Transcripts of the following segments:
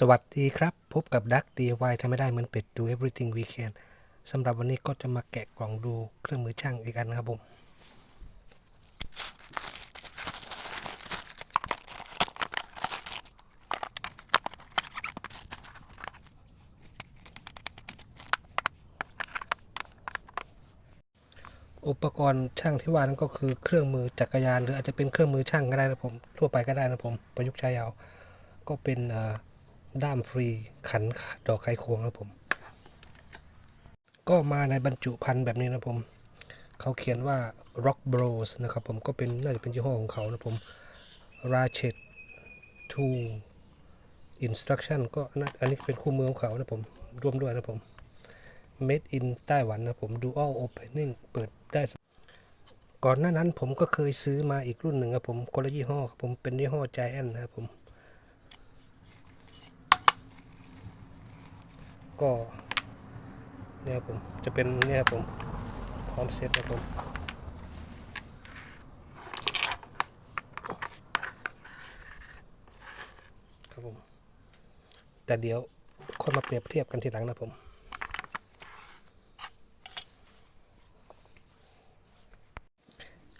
สวัสดีครับ พบกับดัก DIY ทำไม่ได้เหมือนเป็ดดู everything we can สำหรับวันนี้ก็จะมาแกะกล่องดูเครื่องมือช่างอีกอันนะครับผม อุปกรณ์ช่างที่ว่านั้นก็คือเครื่องมือจักรยาน หรืออาจจะเป็นเครื่องมือช่างก็ได้นะผม ทั่วไปก็ได้นะผม ประยุกต์ใช้เอา ก็เป็นเอ่อ ด้ามฟรีขันดอกไขควงนะผม ก็มาในบรรจุภัณฑ์แบบนี้นะผม เขาเขียนว่า Rock Bros นะครับผมก็เป็นน่าจะเป็นยี่ห้อของเขานะผม Ratchet Tool Instruction ก็น่าอันนี้เป็นคู่มือของเขานะผมร่วมด้วยนะผม Made in ไต้หวันนะผม Dual Opening เปิดได้ ก่อนหน้านั้นผมก็เคยซื้อมาอีกรุ่นหนึ่งครับผมคนละยี่ห้อครับผมเป็นยี่ห้อ Giant นะครับผม ก็เนี่ยผมจะเป็นเนี่ยผมพร้อมเซ็ตนะผมครับผม แต่เดี๋ยวค่อยมาเปรียบเทียบกันทีหลังนะผม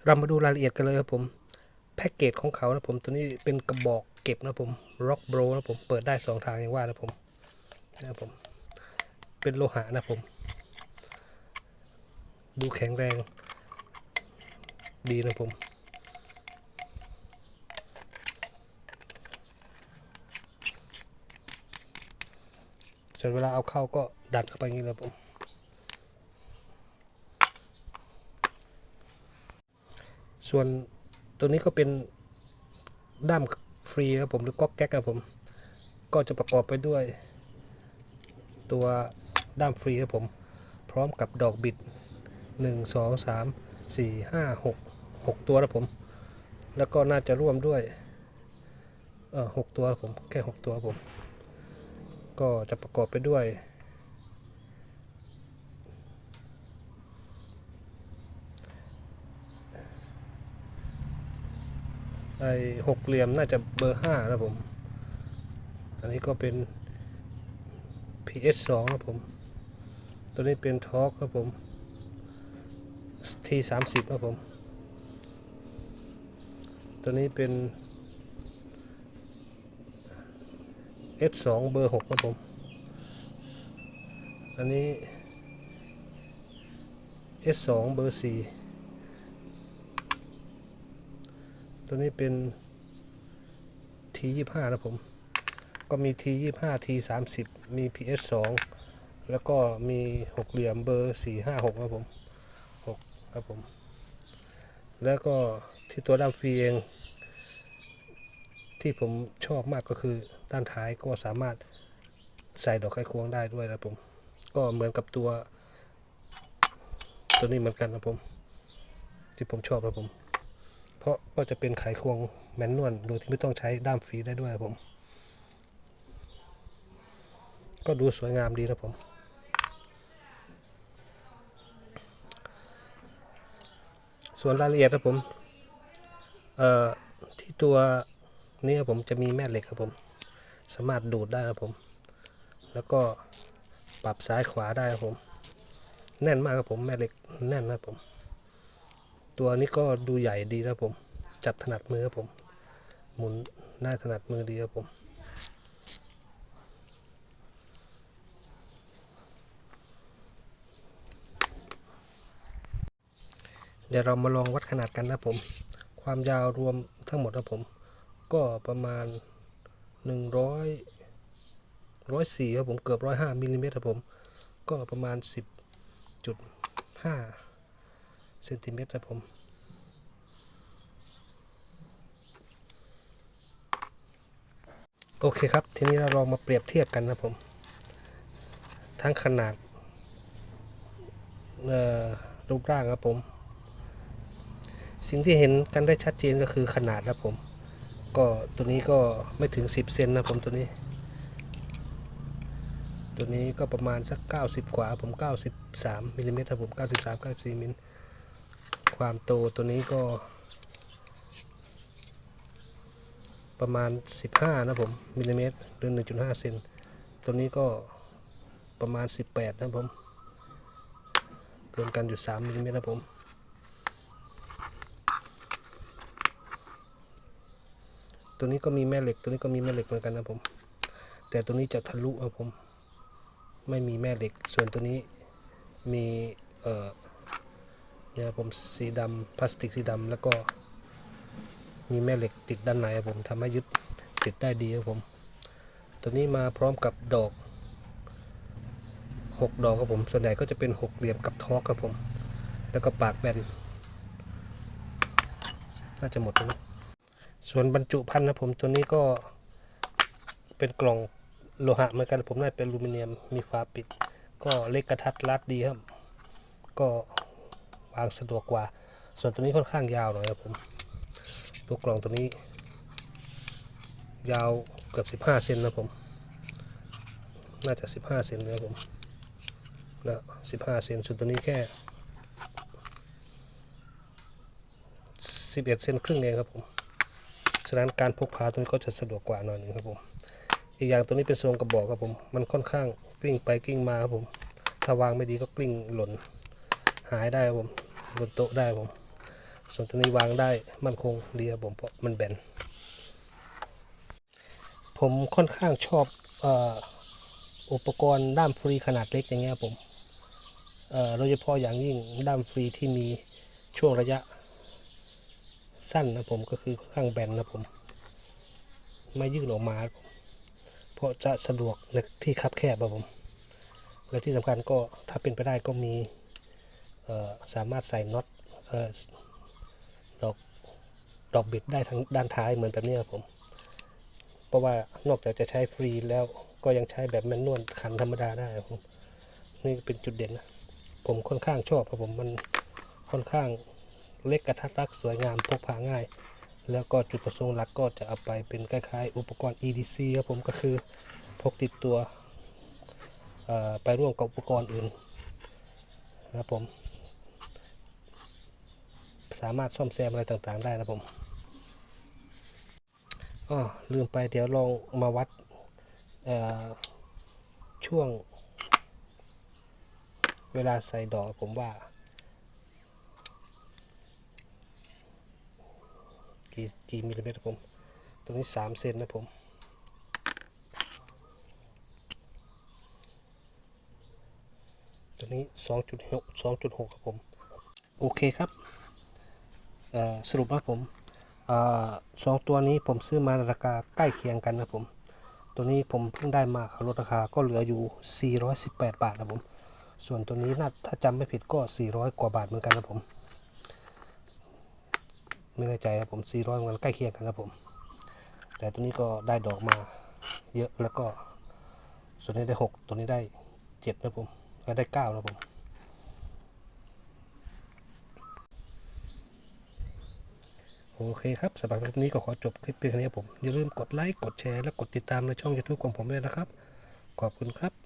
เรามาดูรายละเอียดกันเลยครับผมแพ็กเกจของเขานะผมตัวนี้เป็นกระบอกเก็บนะผม Rock Bro นะผมเปิดได้สองทางอย่างว่านะผมนะครับผม เป็นโลหะนะผม ดูแข็งแรง ดีนะผมส่วนเวลาเอาเข้าก็ดันเข้าไปอย่างนี้เลยผมส่วนตัวนี้ก็เป็นด้ามฟรีครับผมหรือก๊อกแก๊กครับผม ก็จะประกอบไปด้วย ตัวด้ามฟรีครับผม พร้อมกับดอกบิด 1 2 3 4 5 6 6 ตัวนะผม แล้วก็น่าจะร่วมด้วยเออหกตัวครับผมแค่ 6 ตัวครับผม ก็จะประกอบไปด้วยไอหกเหลี่ยมน่าจะเบอร์ห้านะผม อันนี้ก็เป็น PS 2 ครับผม ตัวนี้เป็นทอร์กครับผม T 3 0 ครับผม ตัวนี้เป็น S 2 เบอร์6ครับผม อันนี้ S 2 เบอร์4ตัวนี้เป็น T 2 5นะผม ก็มี T 2 5 T 3 0มี PS 2แล้วก็มีหกเหลี่ยมเบอร์4 5 6ครับผม6ครับผม แล้วก็ที่ตัวด้ามฟรีเองที่ผมชอบมากก็คือด้านท้ายก็สามารถใส่ดอกไขควงได้ด้วยนะผม ก็เหมือนกับตัว ตัวนี้เหมือนกันนะผม ที่ผมชอบนะผม เพราะก็จะเป็นไขควงแมนนวลโดยที่ไม่ต้องใช้ด้ามฟรีได้ด้วยครับผม ก็ดูสวยงามดีนะผม ส่วนรายละเอียดครับผมเอ่อที่ตัวนี้ครับผมจะมีแม่เหล็กครับผม สามารถดูดได้ครับผม แล้วก็ปรับซ้ายขวาได้ครับผม แน่นมากครับผมแม่เหล็กแน่นนะผม ตัวนี้ก็ดูใหญ่ดีนะผม จับถนัดมือครับผม หมุนได้ถนัดมือดีครับผม ดี๋ยวเรามาลองวัดขนาดกันนะผม ความยาวรวมทั้งหมดนะผม ก็ประมาณ 100 104ครับผมเกือบ 105มิลลิเมตรครับผม ก็ประมาณ 10.5เซนติเมตรครับผมโอเคครับ ทีนี้เราลองมาเปรียบเทียบกันนะผม ทั้งขนาดรูปร่างครับผม สิ่งที่เห็นกันได้ชัดเจนก็คือขนาดนะผม ก็ตัวนี้ก็ไม่ถึง 10เซนนะผมตัวนี้ ตัวนี้ก็ประมาณสัก 90 กว่าผม 93มิลลิเมตรครับผม 93 94มิลความโตตัวนี้ก็ ประมาณ 15 นะผมมิลลิเมตรหรือ 1.5 เซนตัวนี้ก็ประมาณ 18 นะผมเกินกันอยู่ 3มิลลิเมตรนะผม ตัวนี้ก็มีแม่เหล็ก ตัวนี้ก็มีแม่เหล็กเหมือนกันนะผม แต่ตัวนี้จะทะลุครับผม ไม่มีแม่เหล็ก ส่วนตัวนี้มีเอ่อเนี่ยผมสีดำพลาสติกสีดำแล้วก็มีแม่เหล็กติดด้านในครับผมทำให้ยึดติดได้ดีครับผม ตัวนี้มาพร้อมกับดอกหกดอกครับผม ส่วนใหญ่ก็จะเป็นหกเหลี่ยมกับทอกครับผม แล้วก็ปากแบน น่าจะหมดแล้ว ส่วนบรรจุภัณฑ์นะผมตัวนี้ก็เป็นกล่องโลหะเหมือนกันผมน่าจะเป็นอลูมิเนียมมีฝาปิด ก็เล็กกระทัดรัดดีครับ ก็วางสะดวกกว่า ส่วนตัวนี้ค่อนข้างยาวหน่อยครับผมตัวกล่องตัวนี้ ยาวเกือบ 15เซนนะผม น่าจะ 15เซนนะครับผมนะ15เซนส่วนตัวนี้แค่ 11เซนครึ่งเองครับผม ฉะนั้นการพกพาตัวนี้ก็จะสะดวกกว่าหน่อยหนึงครับผมอีกอย่างตัวนี้เป็นทรงกระบอกครับผม มันค่อนข้างกลิ้งไปกลิ้งมาครับผม ถ้าวางไม่ดีก็กลิ้งหล่นหายได้ครับผมบนโต๊ะได้ผม ส่วนตัวนี้วางได้มั่นคงดีครับผมเพราะมันแบน ผมค่อนข้างชอบอ,อุปกรณ์ด้ามฟรีขนาดเล็กอย่างเงี้ยครับผมโดยเฉพาะอย่างยิ่งด้ามฟรีที่มีช่วงระยะ สั้นนะผมก็คือค่อนข้างแบนนะผม ไม่ยื่นออกมาผมเพราะจะสะดวกในที่คับแคบครับผม และที่สำคัญก็ถ้าเป็นไปได้ก็มีสามารถใส่น็อตออดอกดอกบิดได้ทั้งด้านท้ายเหมือนแบบนี้ครับผม เพราะว่านอกจากจะใช้ฟรีแล้วก็ยังใช้แบบแมนนวลขันธรรมดาได้ครับผม นี่เป็นจุดเด่นนะ ผมค่อนข้างชอบครับผมมันค่อนข้าง เล็กกระทัดรัดสวยงามพกพาง่าย แล้วก็จุดประสงค์หลักก็จะเอาไปเป็นคล้ายๆ อุปกรณ์ EDC ครับผมก็คือพกติดตัวไปร่วมกับอุปกรณ์อื่นนะครับผมสามารถซ่อมแซมอะไรต่างๆได้นะผมอ๋อลืมไปเดี๋ยวลองมาวัดช่วงเวลาใส่ดอกผมว่า กี่กี่มิลลิเมตรครับผม ตรงนี้3เซนนะผมตัวนี้2.6 2.6ครับผม โอเคครับเอ่อสรุปว่าผมเอ่อสองตัวนี้ผมซื้อมาราคาใกล้เคียงกันนะผม ตัวนี้ผมเพิ่งได้มาเขาลดราคาก็เหลืออยู่ 418 บาทนะผม ส่วนตัวนี้น่าถ้าจำไม่ผิดก็ 400 กว่าบาทเหมือนกันนะผม ไม่แน่ใจครับผม 400เหมือนกันใกล้เคียงกันครับผม แต่ตัวนี้ก็ได้ดอกมาเยอะแล้วก็ส่วนนี้ได้ 6 ตัวนี้ได้7นะผมก็ได้9นะผมโอเคครับสำหรับคลิปนี้ก็ขอจบคลิปเพียงเท่านี้ครับผมอย่าลืมกดไลค์กดแชร์และกดติดตามในช่อง YouTube ของผมด้วยนะครับ ขอบคุณครับ